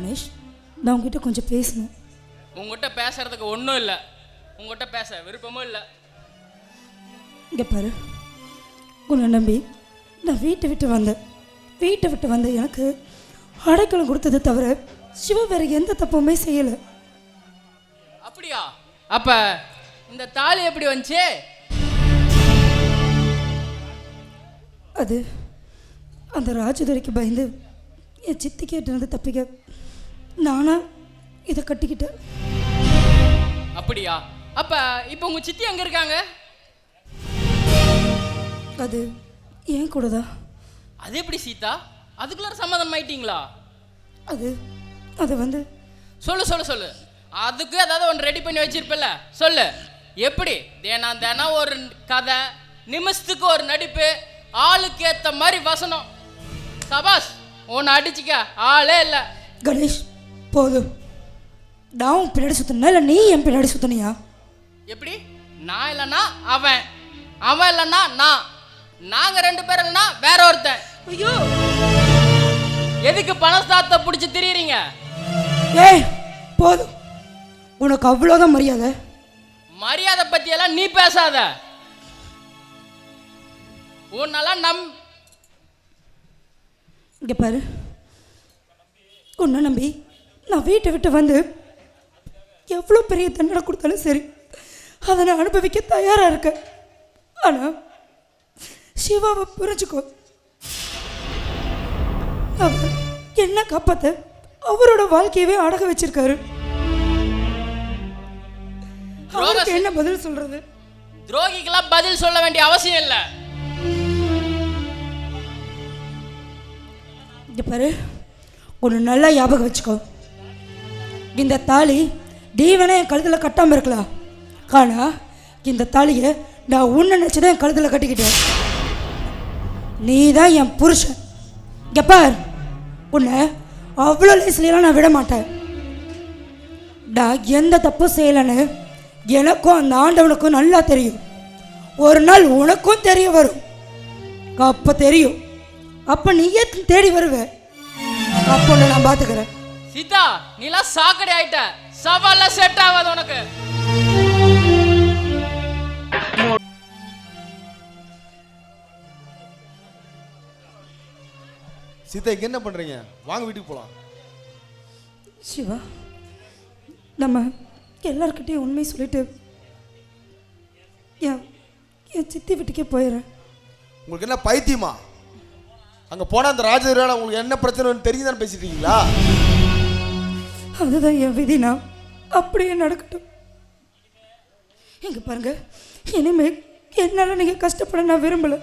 கணேஷ் நான் உங்ககிட்ட கொஞ்சம் பேசணும். உங்ககிட்ட பேசுறதுக்கு ஒன்றும் இல்லை. உங்ககிட்ட பேச விருப்பமும் இல்லை. இங்கே பாரு. உன்னை நம்பி நான் வீட்டை விட்டு வந்தேன். வீட்டை விட்டு வந்த எனக்கு அடைக்கலம் கொடுத்தது தவிர சிவா வேற எந்த தப்புமே செய்யலை. அப்படியா? அப்ப இந்த தாலி எப்படி வந்துச்சு? அது அந்த ராஜதுரைக்கு பயந்து என் சித்தி கேட்டிருந்து தப்பிக்க நானா இதை கட்டிக்கிட்டேன். அப்படியா? அப்ப இப்போ உங்க சித்தி எங்க இருக்காங்க? அது ஏன் கூட தான் அது எப்படி சீதா? அதுக்குள்ள சம்மதம் ஆயிட்டீங்களா? அது அது வந்து சொல்லு சொல்லு சொல்லு. அதுக்கு ஏதாவது ஒன்று ரெடி பண்ணி வச்சிருப்பல சொல்லு. எப்படி? தினம் தினம் ஒரு கதை நிமிஷத்துக்கு ஒரு நடிப்பு ஆளுக்கு ஏத்த மாதிரி வசனம். சபாஸ் உன்னை அடிச்சுக்க ஆளே இல்லை. கணேஷ் போதும் நான் உன் பின்னாடி சுற்றினா இல்லை நீ என் பின்னாடி சுற்றினியா எப்படி? நான் இல்லைன்னா அவன். அவன் இல்லைன்னா நான். நாங்க ரெண்டு பேரும் இல்லைன்னா வேற ஒருத்தன். ஐயோ! எதுக்கு பணஸ்தாத்தை பிடிச்சி திரியுறீங்க? ஏய் போதும் உனக்கு அவ்வளோதான் மரியாதை. மரியாதை பத்தியெல்லாம் நீ பேசாத. உன்னெல்லாம் நம் இங்கே பாரு. உன்னை நம்பி நான் வீட்டை விட்டு வந்து எவ்வளோ பெரிய தண்டனை கொடுத்தாலும் சரி அதை நான் அனுபவிக்க தயாராக இருக்கேன். ஆனால் சிவாவை புரிஞ்சுக்கோ. அவர் என்ன காப்பாத்த அவரோட வாழ்க்கையவே அடக வச்சிருக்காரு. அவருக்கு என்ன பதில் சொல்றது? துரோகிக்கெல்லாம் பதில் சொல்ல வேண்டிய அவசியம் இல்லை. பாரு ஒன்று நல்லா ஞாபகம் வச்சுக்கோ. இந்த தாலி தீவனை என் கழுத்தில் கட்டாமல் இருக்கலாம் ஆனால் இந்த தாலியை நான் உன்னை நினச்சி தான் என் கழுத்தில் கட்டிக்கிட்டேன். நீ தான் என் புருஷன். இங்க பார் உன்னை அவ்வளோ லேசிலாம் நான் விட மாட்டேன் நான் எந்த தப்பும் செய்யலைன்னு எனக்கும் அந்த ஆண்டவனுக்கும் நல்லா தெரியும். ஒரு நாள் உனக்கும் தெரிய வரும். அப்போ தெரியும். அப்போ நீயே தேடி வருவேன் அப்போ நான் பார்த்துக்கிறேன் சீதா நீலாம் சாக்கடை ஆயிட்ட. சவால்லாம் செட் ஆகாது உனக்கு. சீதா இங்க என்ன பண்றீங்க? வாங்க வீட்டுக்கு போலாம். சிவா நம்ம எல்லார்கிட்டையும் உண்மை சொல்லிட்டு என் என் சித்தி வீட்டுக்கே போயிடுறேன். உங்களுக்கு என்ன பைத்தியமா? அங்க போனா அந்த ராஜதுரால உங்களுக்கு என்ன பிரச்சனைன்னு தெரியுதான்னு பேசிட்டு இருக்கீங்களா? அதுதான் என் விதினா? அப்படியே நடக்கட்டும். இங்க பாருங்க. இனிமே என்னால் நீங்கள் கஷ்டப்பட நான் விரும்பலை.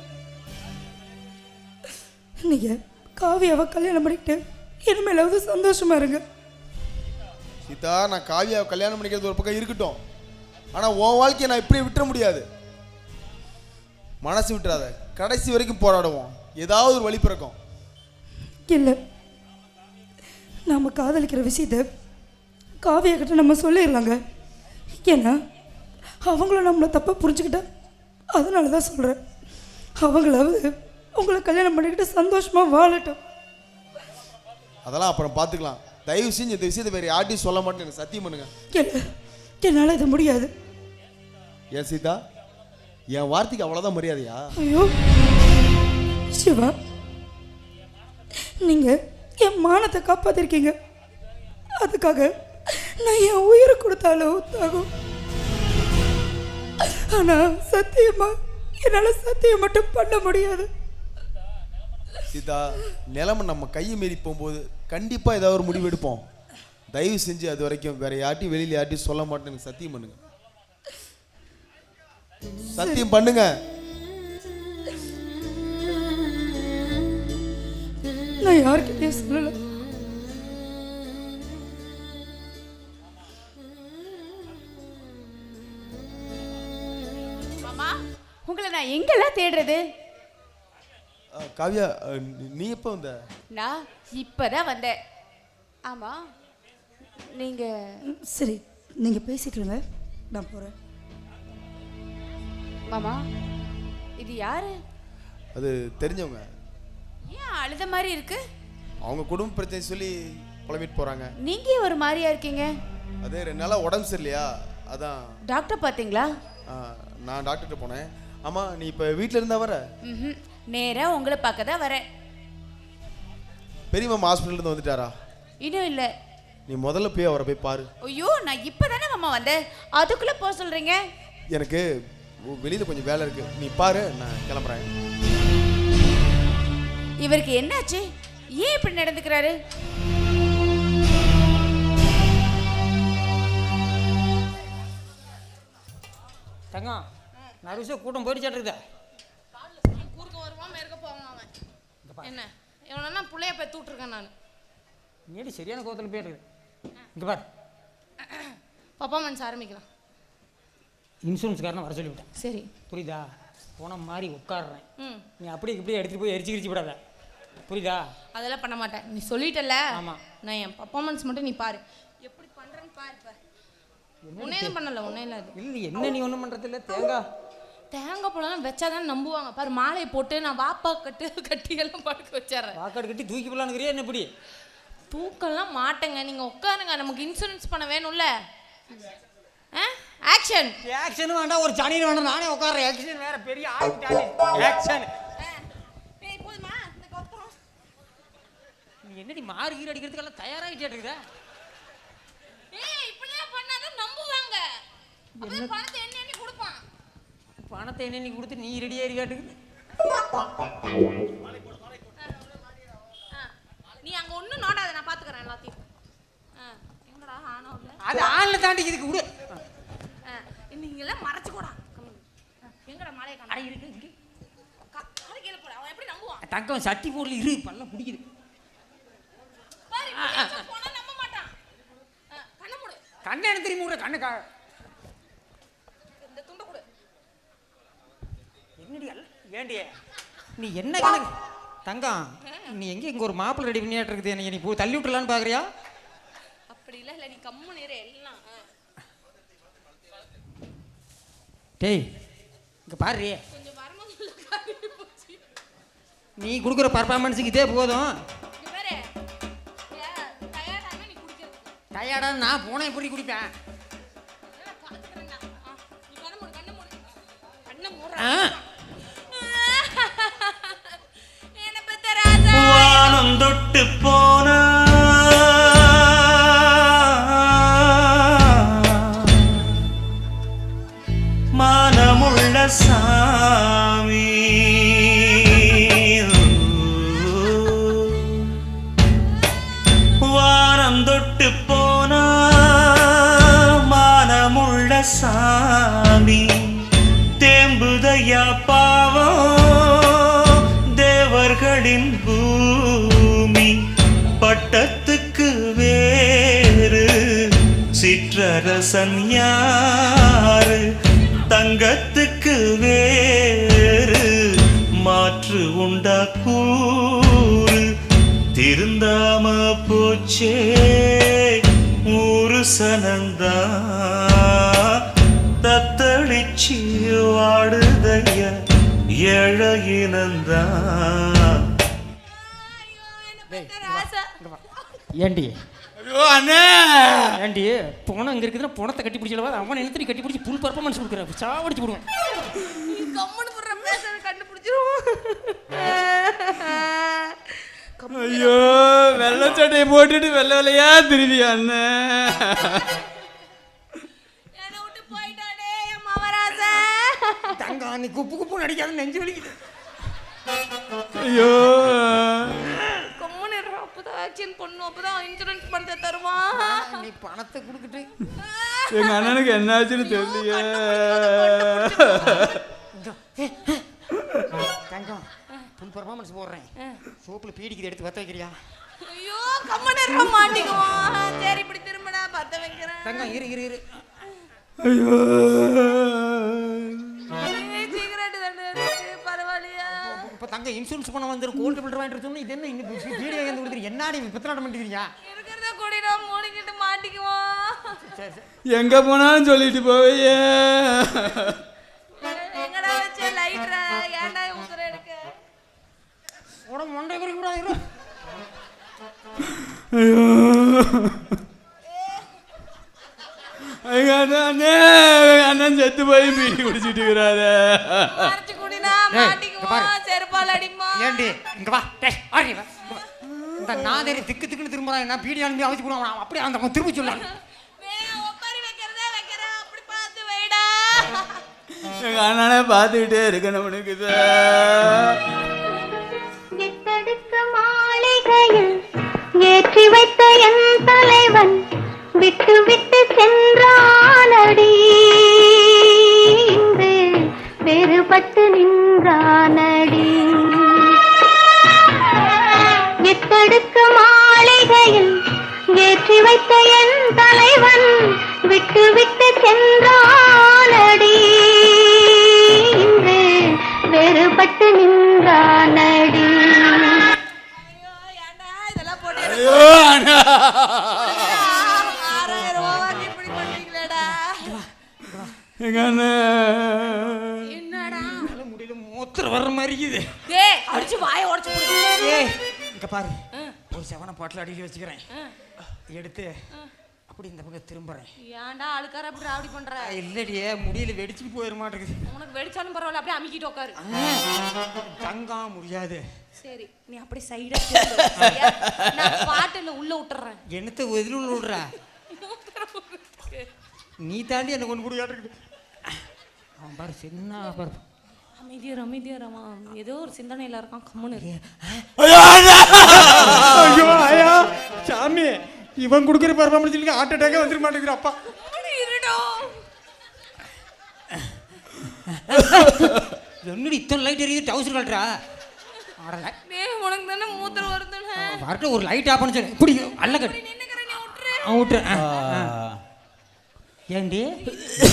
நீங்கள் காவியாவை கல்யாணம் பண்ணிக்கிட்டு இனிமேலாவது சந்தோஷமா இருங்க. சீதா நான் காவியாவை கல்யாணம் பண்ணிக்கிறது ஒரு பக்கம் இருக்கட்டும். ஆனா உன் வாழ்க்கையை நான் இப்படியே விட்டுற முடியாது. மனசு விட்டுறாத. கடைசி வரைக்கும் போராடுவோம். ஏதாவது ஒரு வழி பிறக்கும். இல்லை. நாம் காதலிக்கிற விஷயத்த காவியா கிட்ட நம்ம சொல்லிடலாங்க. ஏன்னா அவங்களும் நம்மளை தப்பாக புரிஞ்சுக்கிட்டா அதனால தான் சொல்கிறேன் அவங்களாவது உங்களை கல்யாணம் பண்ணிக்கிட்டு சந்தோஷமாக வாழட்டும். அதெல்லாம் அப்புறம் பார்த்துக்கலாம். தயவு செஞ்சு இந்த விஷயத்தை வேற யார்ட்டையும் சொல்ல மாட்டேன். எனக்கு சத்தியம் பண்ணுங்க. இல்லை என்னால் இது முடியாது. ஏன் சீதா? என் வார்த்தைக்கு அவ்வளோதான் மரியாதையா? ஐயோ. சிவா நீங்கள் என் மானத்தை காப்பாத்திருக்கீங்க. அதுக்காக நான் என் உயிரை கொடுத்தாலும் தாகும் ஆனால் சத்தியமா என்னால் சத்தியம் மட்டும் பண்ண முடியாது. சீதா நிலைமை நம்ம கையை மீறி போகும்போது கண்டிப்பாக ஏதாவது ஒரு முடிவு எடுப்போம். தயவு செஞ்சு அது வரைக்கும் வேற யார்ட்டையும் வெளியில் யார்ட்டையும் சொல்ல மாட்டேன்னு சத்தியம் பண்ணுங்க. சத்தியம் பண்ணுங்க. நான் யார்கிட்டயும் சொல்லலை. உங்களை நான் எங்கெல்லாம் தேடுறது? காவ்யா நீ- எப்போ வந்த? நான் இப்பதான் வந்தேன். ஆமா. நீங்க ம், சரி நீங்கள் பேசிட்டு இருங்க. நான் போகிறேன் மாமா இது யாரு? அது தெரிஞ்சவங்க. ஏன் அழுத மாதிரி இருக்கு? அவங்க குடும்ப பிரச்சனை சொல்லி புலம்பிட்டு போகிறாங்க நீங்க ஒரு மாதிரியா இருக்கீங்க? அதே ரெண்டு நாளாக உடம்பு சரியில்லையா? அதான். டாக்டர் பாத்தீங்களா நான் டாக்டர்கிட்ட போனேன். ஆமாம் நீ இப்போ வீட்டில் இருந்தா வர. நேரா உங்களை பார்க்க தான் வரேன் பெரிய மாமா ஹாஸ்பிட்டல்லேருந்து வந்துட்டாரா? இன்னும் இல்ல. நீ முதல்ல போய் அவரை போய் பாரு. ஐயோ நான் இப்பதானே மாமா வந்தேன். அதுக்குள்ள போக சொல்றீங்க. எனக்கு வெளியில் கொஞ்சம் வேலை இருக்குது நீ பாரு நான் கிளம்புறேன். இவருக்கு என்னாச்சு? ஏன் இப்படி நடந்துக்கிறாரு? தங்கம். நறுசா கூட்டம் போயிடுச்சாட்டு குறுக்க வருவான் இருக்க போவான் அவன்? என்ன? இவனா புள்ளைய போய் தூட்டுருக்கேன் நான். நீடி சரியான கோவத்தில் போயிட்டு இங்கே பார். பர்ஃபார்மன்ஸ் ஆரம்பிக்கலாம். இன்சூரன்ஸ்காரனை வர சொல்லிவிட்டேன். சரி. புரியுதா? போன மாதிரி உட்காடுறேன் ம். நீ அப்படியே இப்படியே எடுத்துகிட்டு போய் எரிச்சு கிரிச்சு விடாத புரியுதா? அதெல்லாம் பண்ண மாட்டேன். நீ சொல்லிட்டல ஆமா. நான் என் பர்ஃபார்மன்ஸ் மட்டும் நீ பாரு. எப்படி பண்றேன்னு பாரு உன்னே எதுவும் பண்ணல உன்னே இல்லை இல்லை என்ன நீ ஒன்றும் பண்ணுறது இல்லை தேங்காய் தேங்காய் பழம் வச்சாதான் நம்புவாங்க. பாரு மாலையை போட்டு நான் வாப்பா கட்டு கட்டி எல்லாம் படுக்க வச்சிடுறேன். வாக்காடு கட்டி தூக்கி போடலான்னுக்கிறியா என்ன இப்படி? தூக்கம்லாம் மாட்டேங்க. நீங்க உட்காருங்க. நமக்கு இன்சூரன்ஸ் பண்ண வேணும்ல. ஆக்ஷன் ஆக்ஷனும் வேண்டாம். ஒரு சனியும் வேண்டாம் நானே உட்காடுறேன் ஆக்ஷன் வேற பெரிய ஆக்ஷன் என்னடி மாறு கீறு அடிக்கிறதுக்கெல்லாம் தயாராகிட்டே இருக்குதா? ஏய் இப்படிலாம் பண்ணாதான் நம்புவாங்க. அப்புறம் பணத்தை என்ன பணத்தை என்ன நீ கொடுத்து நீ ரெடி ஏறி காட்டுக்கு ஆ, நீ அங்க ஒண்ணும் நோடாத நான் பாத்துக்கறேன் எல்லாத்தையும். எங்கடா ஆனா அது ஆளில் தாண்டி இதுக்கு விடு. நீங்க எல்லாம் மறைச்சு கூடா எங்கடா மலையை காணா அட இருக்கு கீழே போட அவன் எப்படி நம்புவான்? தங்கம் சட்டி போடல இரு பல்ல பிடிக்குது. கண்ணை மூடு. கண்ணை என்ன திரும்பி விடுற கண்ணு கா இந்த துண்டை கொடு என்னடி அல்ல ஏண்டி? நீ என்ன கணக்கு? தங்கம் நீ எங்கே இங்கே ஒரு மாப்பிள்ளை ரெடி பண்ணியாட்டு இருக்குது? எனக்கு நீ போய் தள்ளி விட்டுலான்னு பார்க்குறியா அப்படி இல்ல இல்ல நீ கம்மு நேர எல்லாம். டேய் இங்கே பாரு. நீ கொடுக்குற பர்ஃபார்மன்ஸுக்கு இதே போதும். இங்க பாரு. டயர்டான நீ குடிக்கிறது டயர்டா நான் போனேன் எப்படி குடிப்பேன்? ஆ, சிற்றரசன் யாரு? தங்கத்துக்கு வேறு மாற்று உண்டா கூறு? திருந்தாம போச்சே ஊரு சனந்தா. தத்தளிச்சி வாடுதைய ஏழையினந்தா. ஏண்டி? ஐயோ அண்ணே. ஏண்டி போனம் இங்கே இருக்குதுன்னா பணத்தை கட்டி பிடிச்சல அவன் நினைத்து கட்டி பிடிச்சி புல் பர்ஃபார்மன்ஸ் கொடுக்குறேன் சாவடிச்சு போடுவேன். கம்முனு போடுற பேசுறது கண்டுபிடிச்சிரும் ஐயோ வெள்ளை சட்டையை போட்டுட்டு வெள்ளை வெள்ளையா திரும்பி அண்ணே. தங்கம் நீ குப்பு குப்பு நடிக்காத நெஞ்சு வலிக்குது. ஐயோ. அப்பதான் ஆக்ஷன் பண்ணும் அப்பதான் இன்சூரன்ஸ் பணத்தை தருவான் நீ பணத்தை கொடுத்துட்டு. எங்க அண்ணனுக்கு என்னாச்சுன்னு தெரியலையே. தங்கம் பர்ஃபார்மன்ஸ் போடுறேன். சோப்பில் பீடிக்குது எடுத்து வத்த வைக்கிறியா? ஐயோ கம்முனு இருக்க மாட்டேங்குவான். சரி இப்படி திரும்படா பத்த வைக்கிறேன். தங்கம் இரு இரு இரு. ஐயோ. தங்க இன்சூரன்ஸ் பண்ண வந்துடும் கோல்டு பில்டர் வாங்கிட்டு சொன்னா இது என்ன இன்னும் பீடி வாங்கி கொடுத்துரு என்னடி பித்தலாட்டம் பண்ணிக்கிறீங்க இருக்கிறத கூடினா மூடிக்கிட்டு சரி எங்க போனாலும் சொல்லிட்டு போவையே எங்கடா வச்ச லைட்ரா ஏன்டா ஊத்துற எடுக்க உடம்பு மண்டை குறிக்கூடாது இரு ஐயோ எங்க அண்ணன் செத்து போய் பீடி குடிச்சிட்டு இருக்கிறாரு மாட்டிக்குவோம் செருப்பால் அடிமா ஏண்டி இங்க வா. டேய் ஆடி வா. இந்த நாதேரி திக்கு திக்குன்னு திரும்ப என்ன பீடி அனுப்பி அவச்சு போடுவான். அப்படியே அந்த பார்த்து வைடா. எங்க அண்ணனை பார்த்துக்கிட்டே இருக்கணும் உனக்கு ஏற்றி வைத்த என் தலைவன் விட்டு விட்டு சென்றானடி. வேறுபட்டு நின்றானடி. எட்டடுக்கு மாளிகையில் ஏற்றி வைத்த என் தலைவன் விட்டு விட்டு சென்றானடி. இன்று வேறுபட்டு நின்றானடி. ஐயோ மூத்திரம் வர்ற மாதிரி இருக்குது. டேய் அடிச்சு வாயை உடைச்சு போடு ஏய் இங்க பாரு. ஒரு செவன பாட்டில் அடிக்கி வச்சுக்கிறேன். எடுத்து அப்படி இந்த பக்கம் திரும்புறேன். ஏன்டா ஆளுக்கார அப்படி ராவடி பண்ற? இல்லடியே முடியல வெடிச்சுட்டு போயிட மாட்டேங்குது. உனக்கு வெடிச்சாலும் பரவாயில்ல அப்படியே அமுக்கிட்டு உட்காரு தங்கம் முடியாது. சரி நீ அப்படி சைடா நான் பாட்டுல உள்ள விட்டுறேன். என்னத்த எதில் விடுற? நீ தாண்டி என்ன கொண்டு கூட அவன் பாரு சின்ன பாரு. அமைதியார் அமைதியார் அவன் ஏதோ ஒரு சிந்தனையில இருக்கான் கம்முன்னு. ஐயோ ஐயா! சாமி இவன் கொடுக்குற பர்ஃபார்மன்ஸ் ஹார்ட் அட்டாக்கே வந்துட மாட்டேங்குது அப்பா. என்னடி இத்தனை லைட் எரியுது? டவுசர் டேய் உனக்கு தானே மூத்திரம் வருதுன்னு வரட்டும் ஒரு லைட் ஆஃப் பண்ண சொல்லு. இப்படி அல்ல கட்டு நின்னுக்கிற நீ விட்டுரு அவன் விட்டு ஆ, ஆ. ஏண்டி?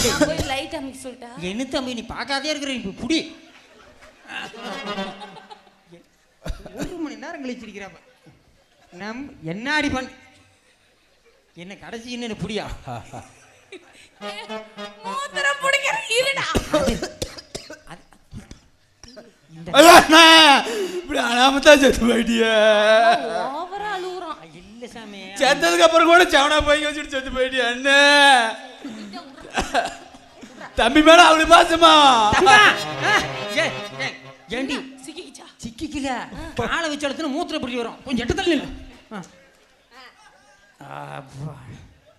நான் போய் லைட் அமைக்க சொல்லிட்டா? என்ன தம்பி நீ பார்க்காதே இருக்கிற இப்போ புடி. ஒரு மணி நேரம் கழிச்சிருக்கிறாப்ப நம் என்ன அடி பண்ண என்ன கடைசி என்ன புடியா? மூத்திரம் பிடிக்கிற இருடா இப்படி அனாமத்தா செத்து போயிட்டியே. ஓவரா அழுகுறான் இல்ல சாமி. செத்ததுக்கு அப்புறம் கூட செவனா போய் வச்சுட்டு செத்து போயிட்டியா அண்ணே. தம்பி மேல அவளு பாசமா ஏய், ஏண்டி? சிக்கிக்கிச்சா? சிக்கிக்கல. காலை வச்சு இடத்துல மூத்திர பிடி வரும். கொஞ்சம் தள்ளி நில்லு.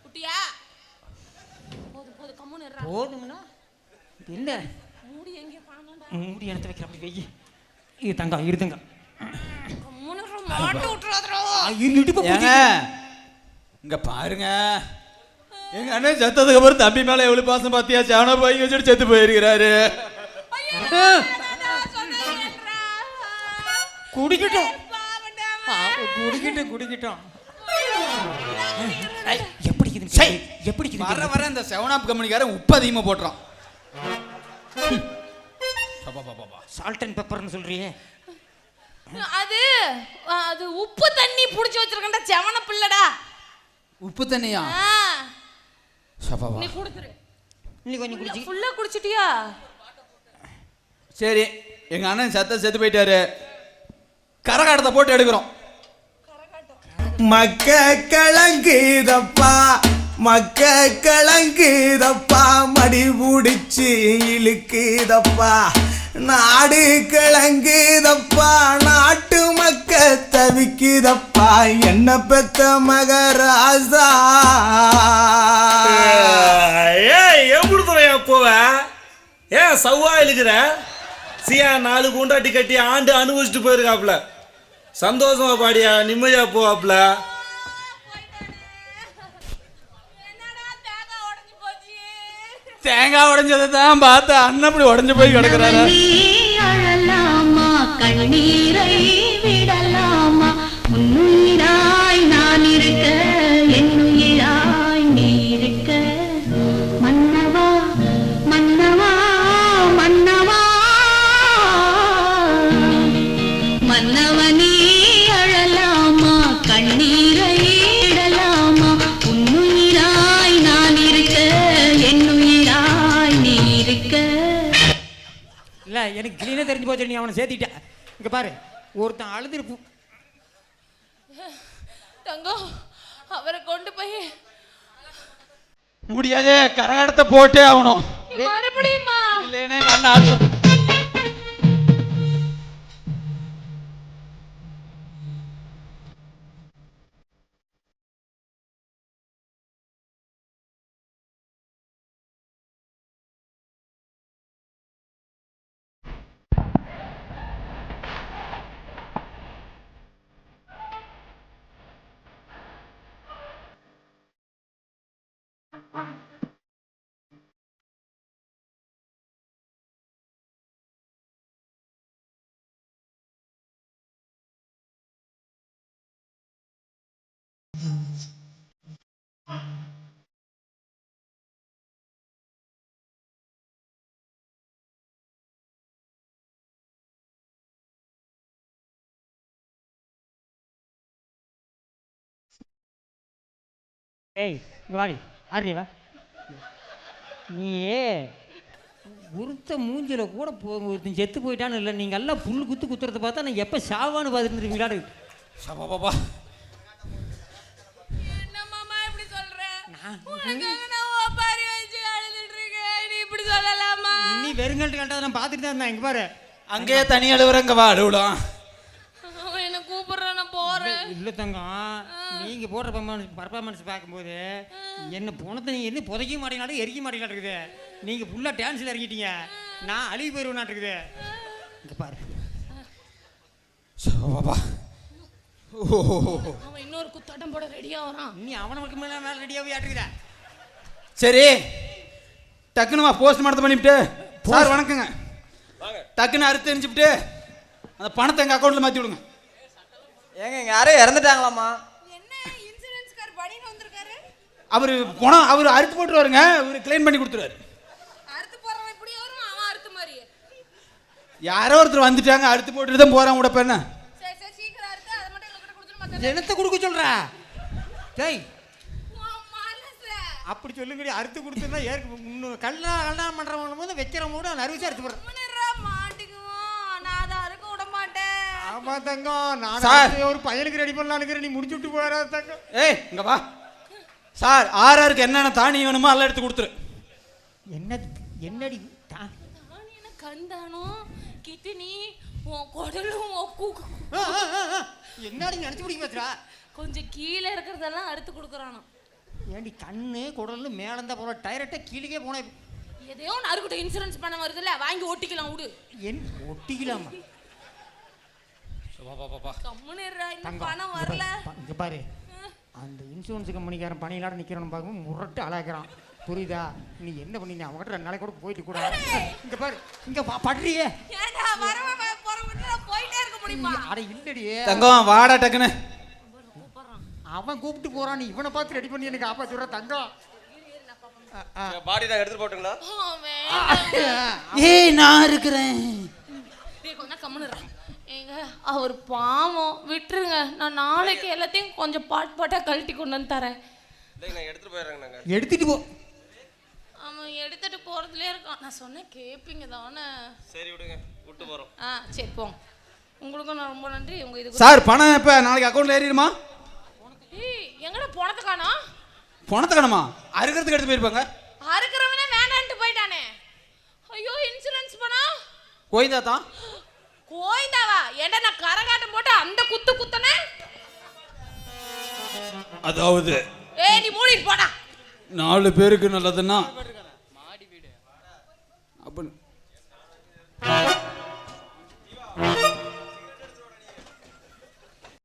குட்டியா? போது போது கம்முன்னு போதும்னா? என்ன? மூடி எங்கே காணோம்டா மூடி எடுத்து வைக்கிற அப்படி வெயி. இது தங்கம் இரு தங்கம். கம்முன்னு மாட்டி விட்டுறாதடா. இடுப்பு பிடிச்சி. இங்க பாருங்க. எங்க அண்ணன் செத்ததுக்கு அப்புறம் தம்பி மேல எவ்வளவு பாசம் பாத்தியா செவனா போய் வச்சுட்டு செத்து போயிருக்கிறாரு. குடிக்கட்டும். ஆ, குடிக்கட்டும் குடிக்கட்டும். எப்படி. எப்படி வர வர இந்த செவனாப் கம்பெனிக்காரன் உப்பு அதிகமா போட்டுறான். சால்ட் அண்ட் பெப்பர்னு சொல்றியே. அது அது உப்பு தண்ணி புடிச்சு வச்சிருக்கேன்டா செவன பிள்ளடா. உப்பு தண்ணியா? ஆ, சபாபா. நீ கொடுத்துரு. நீ கொஞ்சம் குடிச்சு. ஃபுல்லா குடிச்சிட்டியா? சரி எங்க அண்ணன் செத்த செத்து போயிட்டாரு. கரகாட்டத்தை போட்டு எடுக்கிறோம். மக்க கலங்குதப்பா மக்க கலங்குதப்பா மடி பிடிச்சி இழுக்குதப்பா. நாடு கிளங்குதப்பா நாட்டு மக்க தவிக்குதப்பா என்ன பெத்த மகராசா ஏ எப்படி துறையா போவ? ஏன் சவ்வா இழுக்கிற? சியா நாலு குண்டாட்டி கட்டி ஆண்டு அனுபவிச்சுட்டு போயிருக்காப்ல. சந்தோஷமா பாடியா நிம்மதியா போவாப்ல என்னடா தேங்காய் உடைஞ்சு போச்சு தேங்காய் உடைஞ்சதை தான் பார்த்து அண்ணன் அப்படி உடஞ்சு போய் கிடக்குறாரு? அழலாமா கண்ணீரை தெரிஞ்சு போச்சு நீ அவனை சேர்த்திட்ட. இங்க பாரு ஒருத்தன் அழுதுருப்பு. தங்கம் அவரை கொண்டு போய் முடியாதே கரகாட்டத்தை போட்டே ஆகணும். மறுபடியுமா இல்லைன்னா ஏய் வாடி. ஆறி வா நீ உருத்த மூஞ்சில கூட போ ஒருத்தன் செத்து போயிட்டான்னு இல்லை. நீங்கள் எல்லாம் புல் குத்து குத்துறத பார்த்தா நான் எப்போ சாவான்னு பார்த்துருந்துருவீங்களாடு சபாபாபா. நீ இப்படி சொல்லலாமா? நீ வெறுங்கல்ட்டு கண்டதை நான் பார்த்துட்டு தான் இருந்தேன். இங்கே பாரு. அங்கேயே தனி அழுவுறங்க வா அழுவலாம். அவன் என்ன கூப்பிடுறான் நான் போறேன். இல்லை தங்கம். நீங்கள் போடுற பர்ஃபார்மன்ஸ் பர்ஃபார்மன்ஸ் பார்க்கும்போது என்ன போனதை நீங்கள் என்ன புதைக்க மாட்டீங்களாட்டு எரிக்க மாட்டீங்களாட்டு இருக்குது. நீங்கள் ஃபுல்லாக டான்ஸில் இறங்கிட்டீங்க. நான் அழுகி போயிடுவேனாட்டு இருக்குது. இங்கே பாரு. ஓஹோஹோஹோ. அவன் இன்னொரு குத்தாட்டம் போட ரெடியா வரான். நீ அவனுக்கு மேலே மேலே ரெடியாகவே ஆட்டுக்குதா சரி. டக்குன்னு வா போஸ்ட் மார்ட்டம் பண்ணிவிட்டு சார் வணக்கங்க. டக்குன்னு அறுத்து எரிஞ்சுவிட்டு அந்த பணத்தை எங்கள் அக்கௌண்ட்டில் மாற்றி விடுங்க ஏங்க இங்க யாரோ இறந்துட்டாங்களாமா என்ன இன்சூரன்ஸ் கார் பண்ணின்னு வந்திருக்காரு அவர் பணம் அவர் அறுத்து போட்டுருவாருங்க இவர் க்ளைம் பண்ணி கொடுத்துருவாரு. அறுத்து போறவன் இப்படி வரும்? அவன் அறுத்து மாதிரி யாரோ ஒருத்தர் வந்துட்டாங்க அறுத்து போட்டுட்டு தான் போகிறான் கூட என்ன? சரி சரி சீக்கிரம் அறுத்து அதை மட்டும் எங்ககிட்ட கொடுத்துட்டு மத்த என்னத்தை கொடுக்க உன் மனசு. அப்படி சொல்லுங்கடி அறுத்து கொடுத்துருந்தா ஏற்க இன்னும் கல்யாணம் கல்யாணம் பண்ணுறவங்க போது வைக்கிறவங்க கூட நறுவிச்சு அறுத்து போடுறேன். முன்னிறா மாட்டிக்குவோம். நான் அதை அறுக்க விட மாட்டேன். ஆமா தங்கம் நான் ஒரு பையனுக்கு ரெடி பண்ணலான்னு நீ முடிச்சு விட்டு போறா தங்கம். ஏய் இங்க வா. சார் ஆர்ஆருக்கு என்னென்ன தானி வேணுமோ எல்லாம் எடுத்து கொடுத்துரு. என்னது என்னடி கந்தானும் கிட்னி உன் குடலும். என்னடி நினைச்சு பிடிக்க பாத்துறா கொஞ்சம் கீழே இருக்கிறதெல்லாம் அறுத்து கொடுக்குறானோ ஏண்டி கண்ணு குடல்னு மேலந்தா போற டைரக்டா கீழே போன எதையோ ஒன்று அறுக்கட்டும் இன்சூரன்ஸ் பண்ண வருதுல்ல வாங்கி ஓட்டிக்கலாம் விடு. என் ஒட்டிக்கலாமா கம்முன்னுறா இன்னும் தங்கம் பணம் வரல. இங்க பாரு. அந்த இன்சூரன்ஸ் கம்பெனிக்காரன் பணியிலாட நிக்கிறவன் பார்க்கும் முரட்டு அழகிறான். புரியுதா? நீ என்ன பண்ணி நீ அவங்ககிட்ட ரெண்டு நாளைக்கு கூட போயிட்டு கூட. இங்க பாரு இங்க படுறியே. அட இல்லடி. தங்கம் வாடா டக்குன்னு. அவன் கூப்பிட்டு போறான் நீ இவனை பார்த்து ரெடி பண்ணி எனக்கு சொல்ற தங்கம். பாடி தான் எடுத்துட்டு போட்டுங்களா? ஏய் நான் இருக்கிறேன். ஏங்க அவர் பாவம். விட்டுருங்க. நான் நாளைக்கு எல்லாத்தையும் கொஞ்சம் பாட் பாட்டா கழட்டி கொண்டு வந்து தரேன். எடுத்துட்டு போயிடுறேங்க எடுத்துட்டு போ. அவன் எடுத்துட்டு போறதுலயே இருக்கான் நான் சொன்னேன் கேப்பீங்க தானே. சரி விடுங்க. விட்டு போறோம். ஆ சரி போங்க. உங்களுக்கும் நான் ரொம்ப நன்றி. உங்க இதுக்கு சார் பணம் எப்போ? நாளைக்கு அக்கௌண்ட்டில் ஏறிடுமா? எங்கடா போனது காணோம்? பணத்தை காணுமா? அறுக்கிறதுக்கு எடுத்து போயிருப்பாங்க. அறுக்கிறவனே வேண்டான்ட்டு போயிட்டானே. ஐயோ இன்சூரன்ஸ் பணம். கோயந்தா தான். போய்தாவா என்ன நான் கரகாட்டம் போட்டு அந்த குத்து குத்தனே? அதாவது ஏய் நீ மூடி போடா. நாலு பேருக்கு நல்லதுன்னா? மாடி வீடு அப்ப